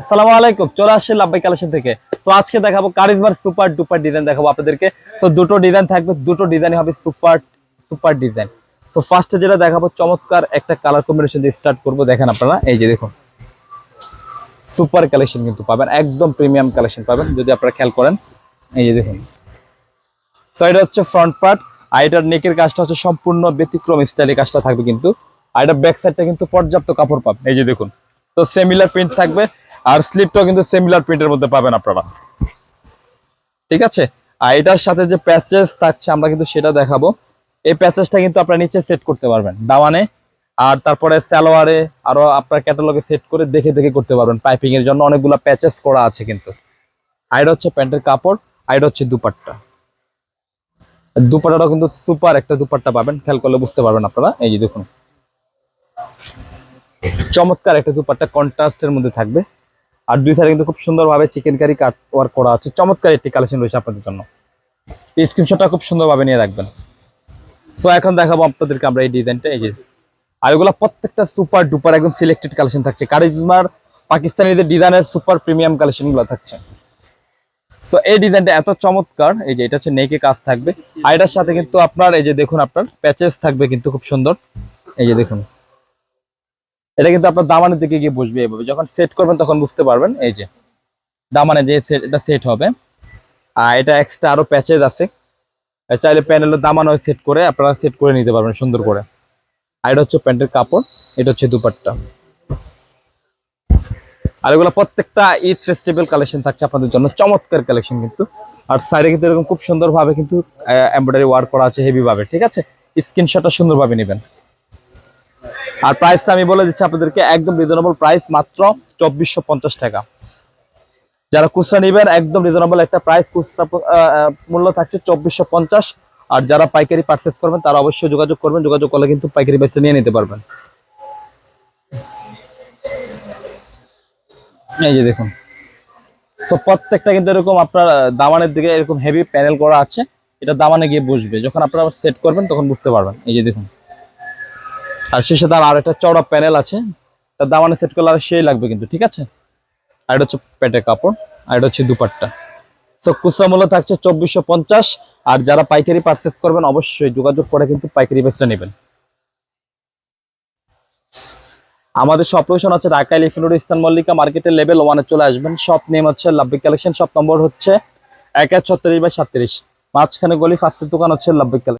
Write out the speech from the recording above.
আসসালামু আলাইকুম, চলে আসছে লাভবাই কালেকশন থেকে। তো আজকে দেখাবো কারিজমার সুপার ডুপার ডিজাইন দেখাবো আপনাদেরকে। তো দুটো ডিজাইন থাকবে, দুটো ডিজাইন হবে সুপার সুপার ডিজাইন। তো ফার্স্টে যেটা দেখাবো, চমৎকার একটা কালার কম্বিনেশন দিয়ে স্টার্ট করব। দেখেন আপনারা, এই যে দেখুন। সুপার কালেকশন কিন্তু পাবেন, একদম প্রিমিয়াম কালেকশন পাবেন, যদি আপনারা খেয়াল করেন। এই যে দেখুন। সো এটা হচ্ছে ফ্রন্ট পার্ট আর নেকের কাজটা হচ্ছে সম্পূর্ণ ব্যতিক্রম স্টাইলের কাজটা থাকবে কিন্তু। আর এটা ব্যাক সাইডটা কিন্তু পর্যাপ্ত কাপড় পাবেন। এই যে দেখুন। তো সেমিলার প্রিন্ট থাকবে আর স্লিপটাও কিন্তু সেমিলার প্রিন্টের মধ্যে পাবেন আপনারা। ঠিক আছে? আর এটার সাথে যে প্যাচেস থাকছে, আমরা কিন্তু সেটা দেখাবো। এই প্যাচেসটা কিন্তু আপনারা নিচে সেট করতে পারবেন, দাওয়ানে। আর তারপরে সালোয়ারে আরও আপনার ক্যাটালগে সেট করে দেখে দেখে করতে পারবেন। পাইপিং এর জন্য অনেকগুলো প্যাচেস করা আছে কিন্তু। আর হচ্ছে প্যান্টের কাপড় আর হচ্ছে দুপাট্টা। দুপাট্টাটাও কিন্তু সুপার একটা দুপাট্টা পাবেন। খেয়াল করলে বুঝতে পারবেন আপনারা। এই যে দেখুন। চমৎকার একটা দুপাট্টা কন্ট্রাস্টের মধ্যে থাকবে। আর দুই সাইডে কিন্তু খুব সুন্দরভাবে চিকেন কারি কাট ওয়ার্ক করা আছে। চমৎকার একটি কালেকশন রয়েছে আপনাদের জন্য। এই স্ক্রিনশটটা খুব সুন্দরভাবে নিয়ে রাখবেন। সো এখন দেখাবো আপনাদেরকে আমরা এই ডিজাইনটা এই যে, আর এগুলো প্রত্যেকটা সুপার ডুপার একদম সিলেক্টেড কালেকশন থাকছে। কারিজমার পাকিস্তানিদের ডিজাইনের সুপার প্রিমিয়াম কালেকশনগুলো থাকছে। সো এই ডিজাইনটা এত চমৎকার। এই যে, এটা হচ্ছে নেকে কাজ থাকবে। আর এটার সাথে কিন্তু আপনার, এই যে দেখুন আপনার প্যাচেস থাকবে কিন্তু খুব সুন্দর। এই যে দেখুন। এটা কিন্তু আপনার দামানের দিকে গিয়ে বসবে এভাবে। যখন সেট করবেন তখন বুঝতে পারবেন, এই যে দামানে যে সেট এটা সেট হবে। আর এটা এক্সট্রা আরও প্যাচেজ আছে। চাইলে প্যানেলের দামানো সেট করে আপনারা সেট করে নিতে পারবেন সুন্দর করে। আর এটা হচ্ছে প্যান্টের কাপড়, এটা হচ্ছে দুপাট্টা। আর এগুলো প্রত্যেকটা ঈদ ফেস্টিভ্যাল কালেকশন থাকছে আপনাদের জন্য। চমৎকার কালেকশন কিন্তু। আর সাইডে কিন্তু এরকম খুব সুন্দরভাবে কিন্তু এমব্রয়ডারি ওয়ার্ক করা আছে হেভিভাবে ঠিক আছে? স্ক্রিনশটটা সুন্দরভাবে নেবেন। আর প্রাইসটা আমি বলে দিচ্ছি আপনাদেরকে, একদম রিজনেবল প্রাইস মাত্র চব্বিশশো টাকা। যারা খুচরা নেবেন, একদম রিজনেবল একটা প্রাইস খুচরা মূল্য থাকছে চব্বিশশো আর যারা পাইকারি পারচেস করবেন, তারা অবশ্যই যোগাযোগ করবেন। যোগাযোগ করলে কিন্তু পাইকারি বেচে নিয়ে নিতে পারবেন। এই যে দেখুন। সো প্রত্যেকটা কিন্তু এরকম আপনার দামানের দিকে এরকম হেভি প্যানেল করা আছে। এটা দামানে গিয়ে বসবে। যখন আপনারা সেট করবেন, তখন বুঝতে পারবেন। এই যে দেখুন। আর সেই সাথে আর একটা চওড়া প্যানেল আছে। তার দামানে সেট করলে আর সেই লাগবে কিন্তু, ঠিক আছে? আর এটা হচ্ছে পেটের কাপড়, আর এটা হচ্ছে দুপাট্টা। সো খুচরা মূল্য থাকছে চব্বিশশো পঞ্চাশ, আর যারা পাইকারি পারচেস করবেন অবশ্যই যোগাযোগ করে কিন্তু পাইকারি বেচটা নেবেন। আমাদের শপ লোকেশন হচ্ছে ঢাকা এলিফেন্ট রোড ইস্তান মল্লিকা মার্কেটের লেভেল ওয়ানে চলে আসবেন। শপ নেম হচ্ছে লাভবিক কালেকশন শপ নম্বর হচ্ছে এক এক ছত্রিশ বাই সাতত্রিশ। মাঝখানে গলি ফার্স্টের দোকান হচ্ছে লাভবিক কালেকশন